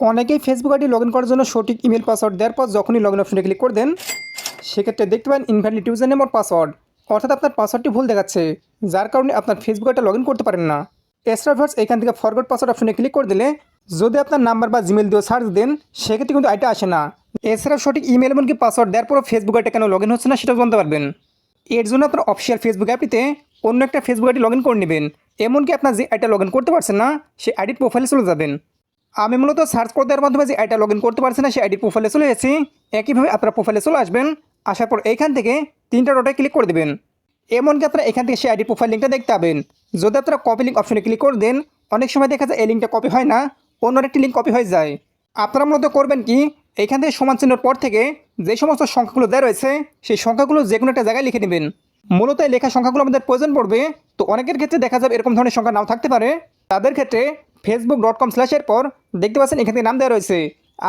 অনেকেই Facebook ID log in করার জন্য সঠিক ইমেল পাসওয়ার্ড দেওয়ার পর যখনই লগ ইন অপশনে ক্লিক করে দেন, সেক্ষেত্রে দেখতে পান invalid user name or password অর্থাৎ আপনার পাসওয়ার্ডটি ভুল দেখাচ্ছে, যার কারণে আপনার ফেসবুক আইডি লগ ইন করতে পারেন না। এক্সট্রা ভার্স এখান থেকে ফরগট পাসওয়ার্ড অপশনে ক্লিক করে দিলে যদি আপনার নাম্বার বা জিমেল দিয়ে সার্চ দেন, সেক্ষেত্রে কিন্তু আইটা আসে না। এছাড়া সঠিক ইমেল এমনকি পাসওয়ার্ড দেওয়ার পরও ফেসবুক আইটা কেন লগ ইন হচ্ছে না সেটাও জানতে পারবেন। এর জন্য আপনার অফিসিয়াল ফেসবুক অ্যাপটিতে অন্য একটা ফেসবুক আইডি লগ ইন করে নেবেন। এমনকি আপনার যে আইটা লগ ইন করতে পারছেন না, সেই আইডির প্রোফাইলে চলে যাবেন। আমি মূলত সার্চ করে দেওয়ার মাধ্যমে যে আইটা লগ ইন করতে পারছি না, সেই আইডির প্রোফাইলে চলে এসেছি। একইভাবে আপনার প্রোফাইলে চলে আসবেন। আসার পর এইখান থেকে তিনটা ডটে ক্লিক করে দেবেন। এমনকি আপনারা এখান থেকে সেই আইডির প্রোফাইল লিঙ্কটা দেখতে পাবেন। যদি আপনারা কপি লিঙ্ক অপশনে ক্লিক করে দেন, অনেক সময় দেখা যায় এই লিঙ্কটা কপি হয় না, অন্য একটি লিঙ্ক কপি হয়ে যায়। আপনারা মূলত করবেন কি, এখান থেকে সমান চিহ্নের পর থেকে যে সমস্ত সংখ্যাগুলো দেওয়া রয়েছে, সেই সংখ্যাগুলো যে কোনো একটা জায়গায় লিখে নেবেন। মূলত এই লেখা সংখ্যাগুলো আমাদের প্রয়োজন পড়বে। তো অনেকের ক্ষেত্রে দেখা যাবে এরকম ধরনের সংখ্যা নাও থাকতে পারে। তাদের ক্ষেত্রে ফেসবুক ডট কম স্ল্যাশের পর দেখতে পাচ্ছেন এখান থেকে নাম দেওয়া রয়েছে।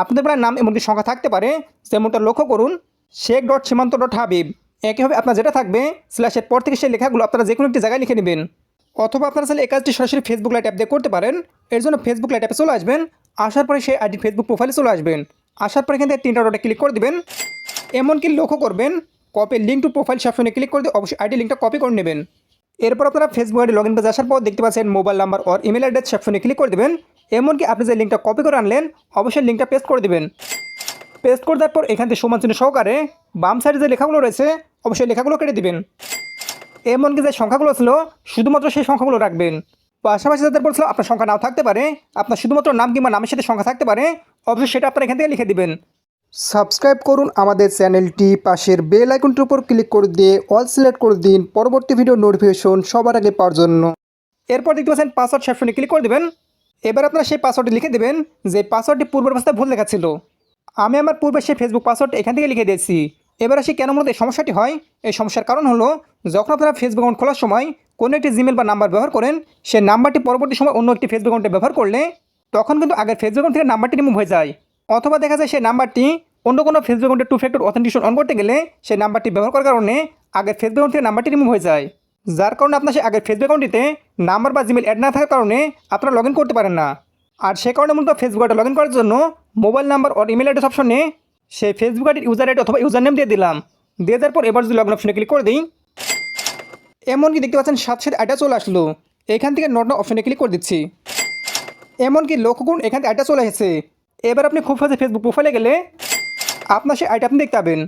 আপনাদের প্রায় নাম এমনকি সংখ্যা থাকতে পারে যেমনটা লক্ষ্য করুন, শেখ ডট সীমান্ত ডট হাবিব। একইভাবে আপনার যেটা থাকবে স্ল্যাশের পর থেকে সেই লেখাগুলো আপনারা যে কোনো একটি জায়গায় লিখে নেবেন। অথবা আপনারা চাইলে এই কাজটি সরাসরি ফেসবুক লাইট অ্যাপ দিয়ে করতে পারেন। এর জন্য ফেসবুক লাইট অ্যাপে চলে আসবেন, আসার পরে সেই আইডি ফেসবুক প্রোফাইলে চলে আসবেন। আসার পরে এখান থেকে তিনটা ডটে ক্লিক করে দেবেন। এমনকি লক্ষ্য করবেন কপি লিঙ্ক টু প্রোফাইল সবসময় ক্লিক করে দিয়ে অবশ্যই আইডি লিঙ্কটা কপি করে নেবেন। এরপর আপনারা ফেসবুক আইডি লগ ইন পেজে আসার পর দেখতে পাচ্ছেন mobile number or email address সবসময় ক্লিক করে দেবেন। এমনকি আপনি যে লিঙ্কটা কপি করে আনলেন, অবশ্যই লিঙ্কটা পেস্ট করে দেবেন। পেস্ট করে দেওয়ার পর এখান থেকে সমান চিহ্ন সহকারে বাম সাইডে যে লেখাগুলো রয়েছে, অবশ্যই লেখাগুলো কেটে দিবেন। এমনকি যে সংখ্যাগুলো ছিল, শুধুমাত্র সেই সংখ্যাগুলো রাখবেন। পাশাপাশি যাদের বলছিল আপনার সংখ্যা নাও থাকতে পারে, আপনার শুধুমাত্র নাম কিংবা নামের সাথে সংখ্যা থাকতে পারে, অবশ্যই সেটা আপনার এখান থেকে লিখে দিবেন। সাবস্ক্রাইব করুন আমাদের চ্যানেলটি, পাশের বেল আইকনটির উপর ক্লিক করে দিয়ে অল সিলেক্ট করে দিন পরবর্তী ভিডিও নোটিফিকেশন সবার আগে পাওয়ার জন্য। এরপর দেখতে পাচ্ছেন পাসওয়ার্ড সেকশনে ক্লিক করে দেবেন। এবার আপনারা সেই পাসওয়ার্ডটি লিখে দেবেন, যে পাসওয়ার্ডটি পূর্বের অবস্থায় ভুল লেখা ছিল আমি আমার পূর্বে সেই ফেসবুক পাসওয়ার্ড এখান থেকে লিখে দিয়েছি। এবার আসি কেন মূলত এই সমস্যাটি হয়? এই সমস্যার কারণ হলো, যখন আপনারা ফেসবুক অ্যাকাউন্ট খোলার সময় কোনো একটি জিমেল বা নাম্বার ব্যবহার করেন, সেই নাম্বারটি পরবর্তী সময় অন্য একটি ফেসবুক অ্যাকাউন্টে ব্যবহার করলে, তখন কিন্তু আগের ফেসবুক অ্যাকাউন্ট থেকে নাম্বারটি রিমুভ হয়ে যায়। অথবা দেখা যায় সেই নাম্বারটি অন্য কোনো ফেসবুক অ্যাকাউন্টে টু ফ্যাক্টর অথেন্টিকেশন অন করতে গেলে সেই নাম্বারটি ব্যবহার করার কারণে আগের ফেসবুক অ্যাকাউন্ট থেকে নাম্বারটি রিমুভ হয়ে যায়। যার কারণে আপনার সেই আগের ফেসবুক অ্যাকাউন্টটিতে নাম্বার বা জিমেল অ্যাড না থাকার কারণে আপনারা লগ ইন করতে পারেন না। আর সে কারণে মূলত ফেসবুক আইডি লগ ইন করার জন্য মোবাইল নাম্বার আর ইমেল অ্যাড্রেস অপশনে সেই ফেসবুক আইডির ইউজার আইডি অথবা ইউজার নেম দিয়ে দিলাম। দিয়ে দেওয়ার পর এবার যদি লগ অপশনে ক্লিক করে দিই, এমনকি দেখতে পাচ্ছেন সাত সাথে আইটা চলে আসলো। এখান থেকে নট অপশনে ক্লিক করে দিচ্ছি। এমনকি লক্ষ্য করুন এখান থেকে আইটা চলে এসেছে। এবার আপনি খুব সহজে ফেসবুক প্রোফাইলে গেলে আপনার সেই আইটি আপনি দেখতে পাবেন।